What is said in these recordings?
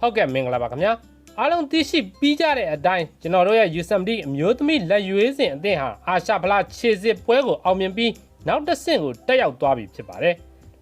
ဟုတ်ကဲ့မင်္ဂလာပါခင်ဗျာအားလုံးသိရှိပြီးကြတဲ့အတိုင်းကျွန်တော်တို့ရဲ့ USMD အမျိုးသမီးလက်ရွေးစင်အသင်းဟာအာရှဖလားခြေစစ်ပွဲကိုအောင်မြင်ပြီးနောက်တစ်ဆင့်ကိုတက်ရောက်သွားပြီဖြစ်ပါတယ်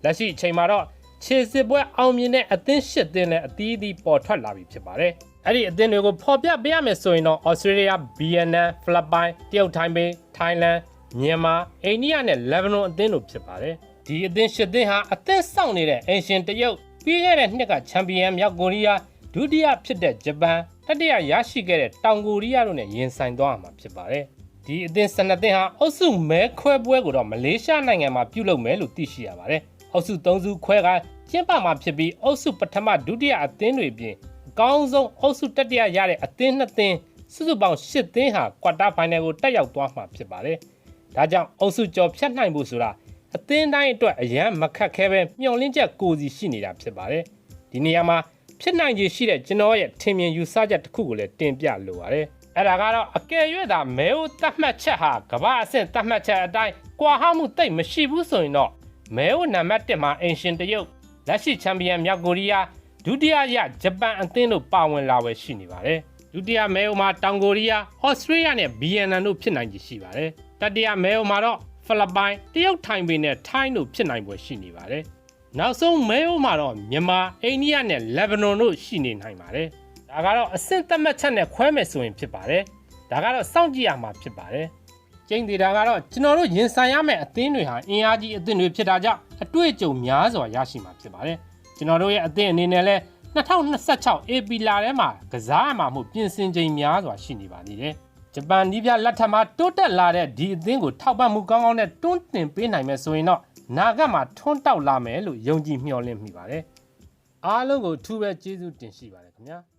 လက်ရှိအချိန်မှာတော့ခြေစစ်ပွဲအောင်မြင်တဲ့အသင်းရှစ်သင်းနဲ့အသီးသီးပေါ်ထွက်လာပြီဖြစ်ပါတယ်အဲ့ဒီအသင်းတွေကိုဖော်ပြပေးရမယ်ဆိုရင်တော့ Australia, Vietnam, Philippines, တရုတ်ထိုင်းပေ Thailand မြန်မာအိန္ဒိယနဲ့လက်ဘနွန်အသင်းတို့ဖြစ်ပါတယ်ဒီအသင်းရှစ်သင်းဟာအသင်းစောင့်နေတဲ့အင်ရှင်တရုတ် ပြီးခဲ့တဲ့နှစ်ကချန်ပီယံမြောက်ကိုရီးယားဒုတိယဖြစ်တဲ့ဂျပန်တတိယရရှိခဲ့တဲ့တောင်ကိုရီးယားတို့နဲ့ရင်ဆိုင်သွားမှာဖြစ်ပါတယ်ဒီအသင်း12သင်းဟာအုပ်စုမဲခွဲပွဲကိုတော့မလေးရှားနိုင်ငံမှာပြုလုပ်မယ်လို့သိရှိရပါတယ်အုပ်စု3စုခွဲကကျင်းပမှာဖြစ်ပြီးအုပ်စုပထမဒုတိယအသင်းတွေပြင်အကောင်းဆုံးအုပ်စုတတိယရတဲ့အသင်း2သင်းစုစုပေါင်း10သင်းဟာကွာတာဖိုင်နယ်ကိုတက်ရောက်သွားမှာဖြစ်ပါတယ်။ဒါကြောင့်အုပ်စုကျော်ဖြတ်နိုင်ဖို့ဆိုတာ အသင်းတိုင်းအတွက်အရန်မခက်ခဲပဲမျှော်လင့်ချက်ကိုစီရှိနေတာဖြစ်ပါတယ်။ဒီနေရာမှာဖြစ်နိုင်ခြေရှိတဲ့ကျွန်တော်ရဲ့ထင်မြင်ယူဆချက်တစ်ခုကိုလည်းတင်ပြလိုပါတယ်။အဲ့ဒါကတော့အကယ်၍သာမဲဦးတတ်မှတ်ချက်ဟာကမ္ဘာအဆင့်တတ်မှတ်ချက်အတိုင်းကွာဟမှုတိတ်မရှိဘူးဆိုရင်တော့မဲဦးနံပါတ်1မှာအင်ရှင်တရုတ်လက်ရှိချန်ပီယံမြောက်ကိုရီးယားဒုတိယရဂျပန်အသင်းတို့ပါဝင်လာပဲရှိနေပါတယ်။ဒုတိယမဲဦးမှာတောင်ကိုရီးယားဩစတြေးလျနဲ့ဗီယက်နမ်တို့ဖြစ်နိုင်ခြေရှိပါတယ်။တတိယမဲဦးမှာတော့ ဖိလစ်ပိုင်တရုတ်ထိုင်ပေနဲ့ထိုင်းတို့ဖြစ်နိုင်ပွဲရှိနေပါတယ်။နောက်ဆုံးမဲဦးမှာတော့မြန်မာအိန္ဒိယနဲ့လက်ဘနွန်တို့ရှိနေနိုင်ပါတယ်။ဒါကတော့အဆင့်သတ်မှတ်ချက်နဲ့ခွဲမယ်ဆိုရင်ဖြစ်ပါတယ်။ဒါကတော့စောင့်ကြည့်ရမှာဖြစ်ပါတယ်။ကျင်းသေးတာကတော့ကျွန်တော်တို့ရင်ဆိုင်ရမယ့်အသင်းတွေဟာအင်အားကြီးအသင်းတွေဖြစ်တာကြောင့်အတွေ့အကြုံများစွာရရှိမှာဖြစ်ပါတယ်။ကျွန်တော်တို့ရဲ့အသင်းအနေနဲ့လည်း2026 AP လာထဲမှာကစားရမှာမှုပြင်ဆင်ချိန်များစွာရှိနေပါသေးတယ်။ ဂျပန်နီးပြလက်ထက်မှာတိုးတက်လာတဲ့ဒီအသင်းကိုထောက်ပံ့မှုကောင်းကောင်းနဲ့တွန်းတင်ပေးနိုင်မယ်ဆိုရင်တော့နာဂတ်မှာထွန်းတောက်လာမယ်လို့ယုံကြည်မျှော်လင့်မိပါတယ်။အားလုံးကိုအထူးပဲကျေးဇူးတင်ရှိပါတယ်ခင်ဗျာ။